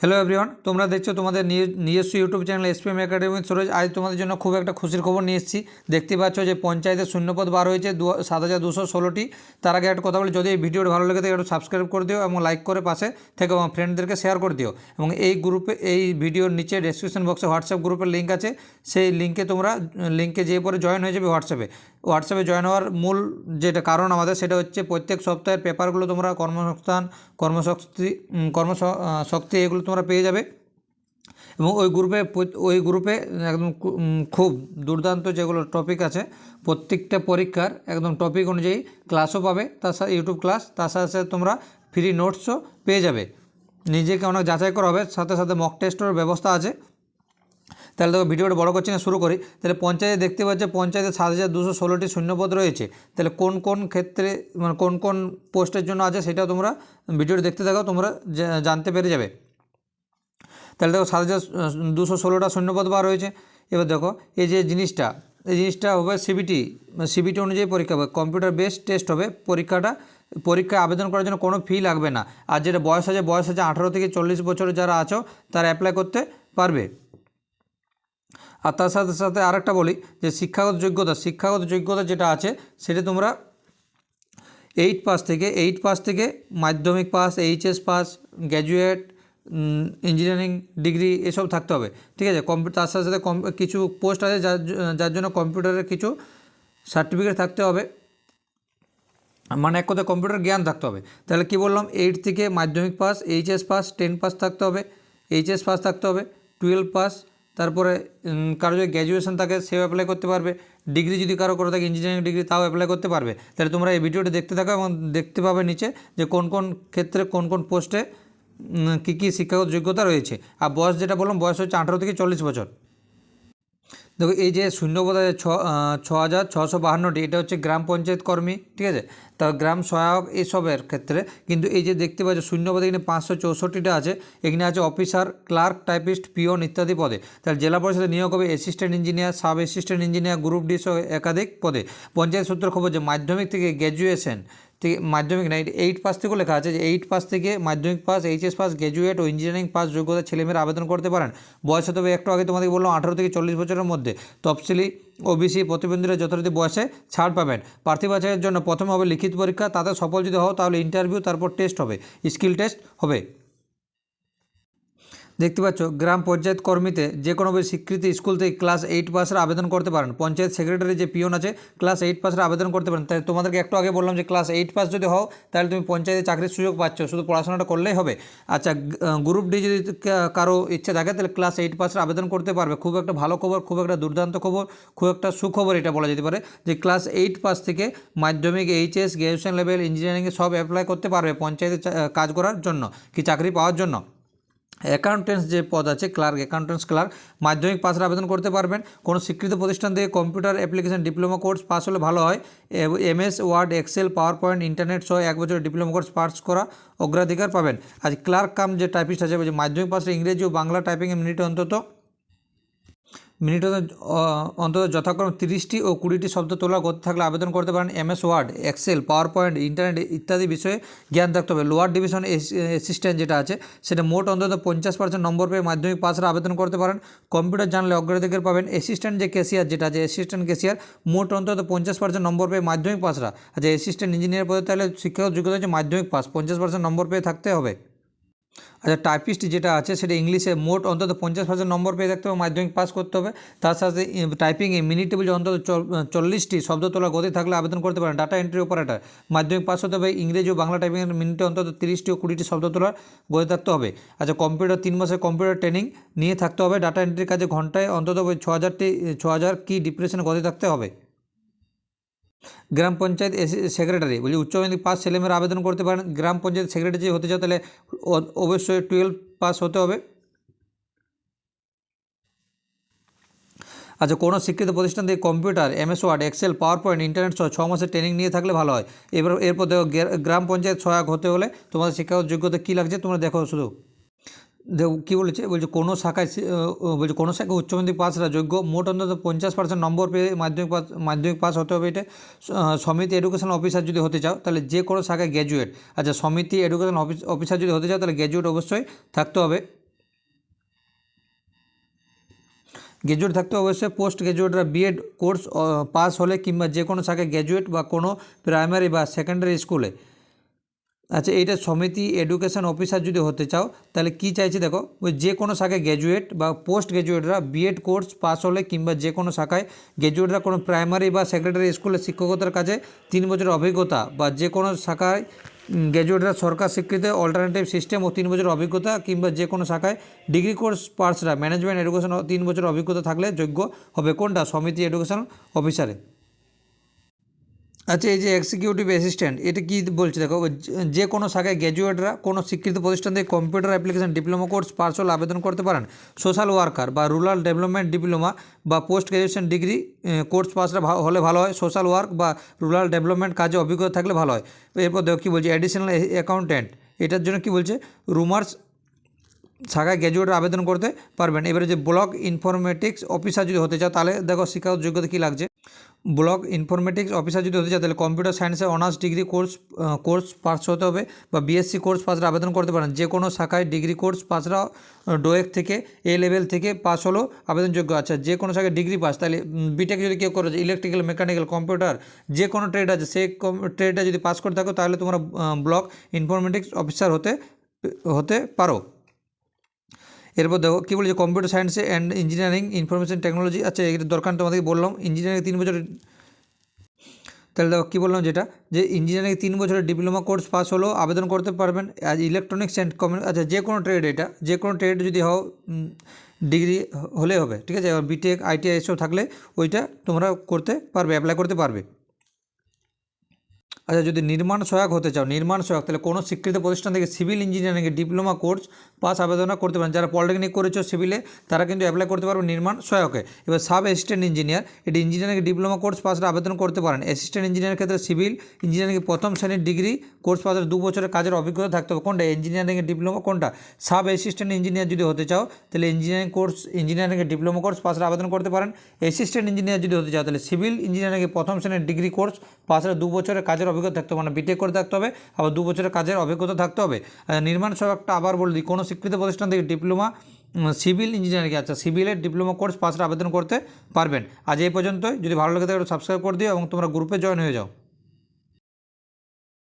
Hello everyone তোমরা দেখছ তোমাদের নিজ- নিজস্ব YouTube channel SPM academy Suraj আজ তোমাদের জন্য খুব একটা খুশির খবর নিয়ে এসেছি। দেখতে পাচ্ছ যে পঞ্চায়েতের শূন্যপদ বার হয়েছে দু সাত হাজার দুশো ষোলোটি। তার আগে একটা কথা বলি, যদি এই ভিডিওটা ভালো লেগে থাকে, একটু সাবস্ক্রাইব করে দিও এবং লাইক করে পাশে থেকে আমার ফ্রেন্ডদেরকে শেয়ার করে দিও। এবং এই গ্রুপে এই ভিডিওর নিচে ডেসক্রিপশন বক্সে হোয়াটসঅ্যাপ গ্রুপের লিঙ্ক আছে। সেই লিঙ্কে তোমরা লিঙ্কে যেয়ে পরে জয়েন হয়ে যাবে হোয়াটসঅ্যাপে হোয়াটসঅ্যাপে জয়েন হওয়ার মূল যেটা কারণ আমাদের সেটা হচ্ছে প্রত্যেক সপ্তাহের পেপারগুলো তোমরা কর্মসংস্থান কর্মশক্তি উম, কর্মশ আহ, শক্তি এগুলো তোমরা পেয়ে যাবে। এবং ওই গ্রুপে ওই গ্রুপে একদম খুব দুর্দান্ত যেগুলো টপিক আছে প্রত্যেকটা পরীক্ষার একদম টপিক অনুযায়ী ক্লাসও পাবে তার সাথে ইউটিউব ক্লাস তার সাথে সাথে তোমরা ফ্রি নোটসও পেয়ে যাবে। নিজেকে অনেক যাচাই করা হবে সাথে সাথে মক টেস্টের ব্যবস্থা আছে। তাহলে তো ভিডিওটা বড় করছি না, শুরু করি। তাহলে পঞ্চায়েতে দেখতে পাচ্ছে, পঞ্চায়েতে সাত হাজার দুশো ষোলোটি শূন্যপদ রয়েছে। তাহলে কোন কোন ক্ষেত্রে মানে কোন কোন পোস্টের জন্য আছে সেটাও তোমরা ভিডিওটা দেখতে থাকো, তোমরা জানতে পেরে যাবে। তাহলে দেখো সাত হাজার দুশো ষোলোটা শূন্যপদ বার রয়েছে এবার দেখো, এই যে জিনিসটা, এই জিনিসটা হবে সিবিটি সিবিটি অনুযায়ী পরীক্ষা হবে। কম্পিউটার বেসড টেস্ট হবে। পরীক্ষাটা পরীক্ষায় আবেদন করার জন্য কোনো ফি লাগবে না। আর যেটা বয়স আছে বয়স আছে আঠারো থেকে চল্লিশ বছরের যারা আছো, তারা অ্যাপ্লাই করতে পারবে। আর তার সাথে সাথে আরেকটা বলি যে শিক্ষাগত যোগ্যতা শিক্ষাগত যোগ্যতা যেটা আছে সেটা তোমরা এইট পাস থেকে এইট পাস থেকে মাধ্যমিক pass HS pass graduate engineering degree এসব থাকতে হবে। ঠিক আছে? কম্পিউ তার সাথে সাথে কিছু পোস্ট আছে যার যার জন্য কম্পিউটারের কিছু সার্টিফিকেট থাকতে হবে। মানে এক কথায় কম্পিউটার জ্ঞান থাকতে হবে। তাহলে কি বললাম? এইট থেকে মাধ্যমিক pass HS pass ten pass থাকতে হবে এইচএস পাস থাকতে হবে টুয়েলভ পাস তারপরে কারও যদি গ্র্যাজুয়েশন থাকে, সেও অ্যাপ্লাই করতে পারবে। ডিগ্রি যদি কারও করে থাকে ইঞ্জিনিয়ারিং ডিগ্রি তাও অ্যাপ্লাই করতে পারবে। তাহলে তোমরা এই ভিডিওটি দেখতে থাকো এবং দেখতে পাবে নিচে যে কোন কোন ক্ষেত্রে, কোন কোন পোস্টে কী কী শিক্ষাগত যোগ্যতা রয়েছে। আর বয়স যেটা বললাম, বয়স হচ্ছে আঠারো থেকে চল্লিশ বছর। দেখো, এই যে শূন্যপদ আছে ছ হাজার ছশো বাহান্নটি, এটা হচ্ছে গ্রাম পঞ্চায়েত কর্মী, ঠিক আছে? তা গ্রাম সহায়ক এইসবের ক্ষেত্রে, কিন্তু এই যে দেখতে পাচ্ছ শূন্যপদে এখানে পাঁচশো চৌষট্টিটা আছে, এখানে আছে অফিসার, ক্লার্ক, টাইপিস্ট পিওন ইত্যাদি পদে। তাহলে জেলা পরিষদে নিয়োগ হবে assistant engineer, sub assistant engineer, group D একাধিক পদে। পঞ্চায়েত সূত্র খবর যে মাধ্যমিক থেকে গ্র্যাজুয়েশন থেকে মাধ্যমিক না এইট পাস থেকেও লেখা আছে যে এইট পাস থেকে মাধ্যমিক পাস, এইচএস পাস গ্র্যাজুয়েট ও ইঞ্জিনিয়ারিং পাস যোগ্যতা ছেলেমেয়েরা আবেদন করতে পারেন। বয়স তবে একটু আগে তোমাদের বললাম আঠারো থেকে চল্লিশ বছরের মধ্যে। তফসিলি ওবিসি প্রতিবন্ধীরা যথারীতি বয়সে ছাড় পাবেন। প্রার্থী বাছাইয়ের জন্য প্রথমে হবে লিখিত পরীক্ষা, তাতে সফল যদি হও তাহলে ইন্টারভিউ তারপর টেস্ট হবে। স্কিল টেস্ট হবে। দেখতে পাচ্ছ, গ্রাম পঞ্চায়েত কর্মীতে যে কোনো স্বীকৃতি স্কুল থেকে ক্লাস এইট পাসের আবেদন করতে পারেন। পঞ্চায়েত সেক্রেটারি যে পিওন আছে, ক্লাস এইট পাসের আবেদন করতে পারেন। তাই তোমাদেরকে একটু আগে বললাম যে, ক্লাস এইট পাস যদি হও, তাহলে তুমি পঞ্চায়েতে চাকরির সুযোগ পাচ্ছ। শুধু পড়াশোনাটা করলেই হবে। আচ্ছা গ্রুপ ডি যদি কারও ইচ্ছে থাকে, তাহলে ক্লাস এইট পাসের আবেদন করতে পারবে। খুব একটা ভালো খবর, খুব একটা দুর্দান্ত খবর, খুব একটা সুখবর এটা বলা যেতে পারে যে, ক্লাস এইট পাস থেকে মাধ্যমিক, এইচএস গ্র্যাজুয়েশন লেভেল ইঞ্জিনিয়ারিংয়ে সব অ্যাপ্লাই করতে পারবে পঞ্চায়েতে কাজ করার জন্য, কি চাকরি পাওয়ার জন্য। অ্যাকাউন্টেন্টস যে পদ আছে ক্লার্ক অ্যাকাউন্টেন্স ক্লার্ক মাধ্যমিক পাশের আবেদন করতে পারবেন। কোনো স্বীকৃত প্রতিষ্ঠান থেকে computer application diploma course pass হলে ভালো হয়। MS word excel power point internet সহ এক বছর ডিপ্লোমা কোর্স পাস করা অগ্রাধিকার পাবেন। আজ ক্লার্ক কাম যে টাইপিস্ট আছে যে মাধ্যমিক পাশের ইংরেজি ও বাংলা টাইপিং মিনিটে অন্তত মিনিট অন্তত যথাক্রমে তিরিশটি ও কুড়িটি শব্দ তোলা করতে থাকলে আবেদন করতে পারেন MS word, excel power point internet ইত্যাদি বিষয়ে জ্ঞান থাকতে হবে। লোয়ার ডিভিশন অ্যাসিস্ট্যান্ট যেটা আছে, সেটা মোট অন্তত পঞ্চাশ পার্সেন্ট নম্বর পেয়ে মাধ্যমিক পাসের আবেদন করতে পারেন। কম্পিউটার জানলে অগ্রাধিকার পাবেন অ্যাসিস্ট্যান্ট যে ক্যাশিয়ার যেটা আছে, অ্যাসিস্ট্যান্ট ক্যাশিয়ার, মোট অন্তত পঞ্চাশ পার্সেন্ট নম্বর পেয়ে মাধ্যমিক পাসরা আচ্ছা অ্যাসিস্ট্যান্ট ইঞ্জিনিয়ার পদে তাহলে শিক্ষাগত যোগ্যতা হচ্ছে মাধ্যমিক পাস পঞ্চাশ পার্সেন্ট নম্বর পেয়ে থাকতে হবে। আচ্ছা টাইপিস্ট যেটা আছে, সেটা ইংলিশে মোট অন্তত পঞ্চাশ পার্সেন্ট নম্বর পেয়ে থাকতে হবে, মাধ্যমিক পাস করতে হবে। তার সাথে টাইপিংয়ে মিনিট টেবিল অন্তত চল- চল্লিশটি শব্দ তোলা গতি থাকলে আবেদন করতে পারেন। ডাটা এন্ট্রি অপারেটর মাধ্যমিক পাস হতে হবে, ইংরেজি ও বাংলা টাইপিংয়ের মিনিটে অন্তত তিরিশটি ও কুড়িটি শব্দ তোলার গতি থাকতে হবে। আচ্ছা কম্পিউটার তিন মাসের কম্পিউটার ট্রেনিং নিয়ে থাকতে হবে। ডাটা এন্ট্রির কাজে ঘন্টায় অন্তত ছ হাজারটি ছ হাজার কি ডিপ্রেশনে গতি থাকতে হবে? গ্রাম পঞ্চায়েত সেক্রেটারি, বলি উচ্চ মাধ্যমিক পাস ছেলেমেয়েরা আবেদন করতে পারেন। গ্রাম পঞ্চায়েত সেক্রেটারি হতে চাও তাহলে অবশ্যই টুয়েলভ পাস হতে হবে। আচ্ছা কোনো শিক্ষিত প্রতিষ্ঠান থেকে computer, MS word, excel power point internet সহ ছ মাসের ট্রেনিং নিয়ে থাকলে ভালো হয়। এবার, এরপর দেখো গ্রা- গ্রাম পঞ্চায়েত সহায়ক হতে হলে তোমাদের শিক্ষাগত যোগ্যতা কী লাগছে? তোমরা দেখো শুধু। কী বলেছে? বলছে কোনো শাখায় বলছে কোনো শাখায় উচ্চ উচ্চমাধ্যমিক পাসরা যোগ্য। মোট অন্তত পঞ্চাশ পার্সেন্ট নম্বর পেয়ে মাধ্যমিক পাস মাধ্যমিক পাস হতে হবে এটা। সমিতি এডুকেশন অফিসার যদি হতে চাও, তাহলে যে কোনো শাখায় গ্র্যাজুয়েট আচ্ছা সমিতি এডুকেশন অফিস অফিসার যদি হতে চাও, তাহলে গ্র্যাজুয়েট অবশ্যই থাকতে হবে। গ্র্যাজুয়েট থাকতে অবশ্যই। পোস্ট গ্র্যাজুয়েটরা বিএড কোর্স পাস হলে কিংবা যে কোনো শাখায় গ্র্যাজুয়েট বা কোনো প্রাইমারি বা সেকেন্ডারি স্কুলে আচ্ছা এইটা সমিতি এডুকেশন অফিসার যদি হতে চাও, তাহলে কি চাইছে দেখো, ওই যে কোনো শাখায় গ্র্যাজুয়েট বা পোস্ট গ্র্যাজুয়েটরা বিএড কোর্স পাস হলে কিংবা যে কোনো শাখায় গ্র্যাজুয়েটরা কোনো প্রাইমারি বা সেকেন্ডারি স্কুলে শিক্ষকতার কাজে তিন বছরের অভিজ্ঞতা বা যে কোনো শাখায় গ্র্যাজুয়েটরা সরকার স্বীকৃত অল্টারনেটিভ সিস্টেম ও তিন বছরের অভিজ্ঞতা কিংবা যে কোনো শাখায় ডিগ্রি কোর্স পার্সরা ম্যানেজমেন্ট এডুকেশন তিন বছরের অভিজ্ঞতা থাকলে যোগ্য হবে। কোনটা? সমিতি এডুকেশন অফিসারে আচ্ছা এই যে এক্সিকিউটিভ অ্যাসিস্ট্যান্ট এটা কী বলছে? দেখো যে- কোনো শাখায় গ্র্যাজুয়েটরা কোনো স্বীকৃত প্রতিষ্ঠান থেকে computer application diploma course pass হলে আবেদন করতে পারেন। সোশ্যাল ওয়ার্কার বা রুরাল ডেভেলপমেন্ট ডিপ্লোমা বা পোস্ট গ্র্যাজুয়েশন ডিগ্রি কোর্স পাসরা ভা- হলে ভালো হয়। সোশ্যাল ওয়ার্ক বা রুরাল ডেভেলপমেন্ট কাজে অভিজ্ঞতা থাকলে ভালো হয়। এরপর দেখো কী বলছে অ্যাডিশনাল অ্যাকাউন্ট্যান্ট এটার জন্য কী বলছে রুমার্স শাখায় গ্র্যাজুয়েট আবেদন করতে পারবেন। এবারে যে ব্লক ইনফরমেটিক্স অফিসার যদি হতে চাও, তাহলে দেখো শিক্ষাগত যোগ্যতা কী লাগছে? ব্লক ইনফরমেটিক্স অফিসার যদি হতে চাও তাহলে কম্পিউটার সায়েন্সে honours degree course course pass হতে হবে বা বিএসসি কোর্স পাসরা আবেদন করতে পারেন। যে কোনো শাখায় ডিগ্রি কোর্স পাসরা ডোয়েক থেকে এ লেভেল থেকে পাস হলেও আবেদনযোগ্য। আচ্ছা যে কোনো শাখায় ডিগ্রি পাস, তাহলে বিটেক যদি কেউ করে ইলেকট্রিক্যাল মেকানিক্যাল কম্পিউটার যে কোনো ট্রেড আছে সেই ট্রেডটা যদি পাস করে থাকো, তাহলে তোমরা ব্লক ইনফরমেটিক্স অফিসার হতে হতে পারো। এরপর দেখো, কী বলছে? কম্পিউটার সায়েন্সে অ্যান্ড ইঞ্জিনিয়ারিং ইনফরমেশন টেকনোলজি আচ্ছা এটা দরকার তোমাদেরকে বললাম ইঞ্জিনিয়ারিং তিন বছর তাহলে দেখো, কী বললাম যেটা? যে ইঞ্জিনিয়ারিং তিন বছরের ডিপ্লোমা কোর্স পাস হলেও আবেদন করতে পারবেন আজ ইলেকট্রনিক্স অ্যান্ড কমিউনি আচ্ছা যে কোনো ট্রেড এটা, যে কোনো ট্রেড যদি হও ডিগ্রি হলে হবে, ঠিক আছে? বিটেক আইটিআই এসব থাকলে ওইটা তোমরা করতে পারবে অ্যাপ্লাই করতে পারবে। আচ্ছা যদি নির্মাণ সহায়ক হতে চাও, নির্মাণ সহায়ক, তাহলে কোনো স্বীকৃত প্রতিষ্ঠান থেকে সিভিল ইঞ্জিনিয়ারিংয়ে ডিপ্লোমা কোর্স পাস আবেদন করতে পারেন। যারা পলিটেকনিক করেছ সিভিলে তারা কিন্তু অ্যাপ্লাই করতে পারবে নির্মাণ সহায়কে। এবার সাব অ্যাসিস্ট্যান্ট ইঞ্জিনিয়ার এটি ইঞ্জিনিয়ারিং ডিপ্লোমা কোর্স পাসে আবেদন করতে পারেন। অ্যাসিস্ট্যান্ট ইঞ্জিনিয়ারের ক্ষেত্রে সিভিল ইঞ্জিনিয়ারিং প্রথম শ্রেণির ডিগ্রি কোর্স পাসের দু বছরের কাজের অভিজ্ঞতা থাকতে হবে। কোনটা? ইঞ্জিনিয়ারিংয়ের ডিপ্লোমা কোনটা? সাব অ্যাসিস্ট্যান্ট ইঞ্জিনিয়ার যদি হতে চাও, তাহলে ইঞ্জিনিয়ারিং কোর্স ইঞ্জিনিয়ারিংয়ের ডিপ্লোমা কোর্স পাসের আবেদন করতে পারেন। অ্যাসিস্ট্যান্ট ইঞ্জিনিয়ার যদি হতে চাও, তাহলে সিভিল ইঞ্জিনিয়ারিংয়ে প্রথম শ্রেণির ডিগ্রি কোর্স পাসের দু বছরের কাজের অভিজ্ঞতা থাকতে হবে মানে বিটেক করে থাকতে হবে, আবার দু বছরের কাজের অভিজ্ঞতা থাকতে হবে। নির্মাণ সহায়কটা আবার বলে দিই, কোনো স্বীকৃত প্রতিষ্ঠান থেকে ডিপ্লোমা সিভিল ইঞ্জিনিয়ারিং আচ্ছা সিভিলের ডিপ্লোমা কোর্স পাশে আবেদন করতে পারবেন। আজ এই পর্যন্তই, যদি ভালো লাগে তাহলে সাবস্ক্রাইব করে দিও এবং তোমরা গ্রুপে জয়েন হয়ে যাও।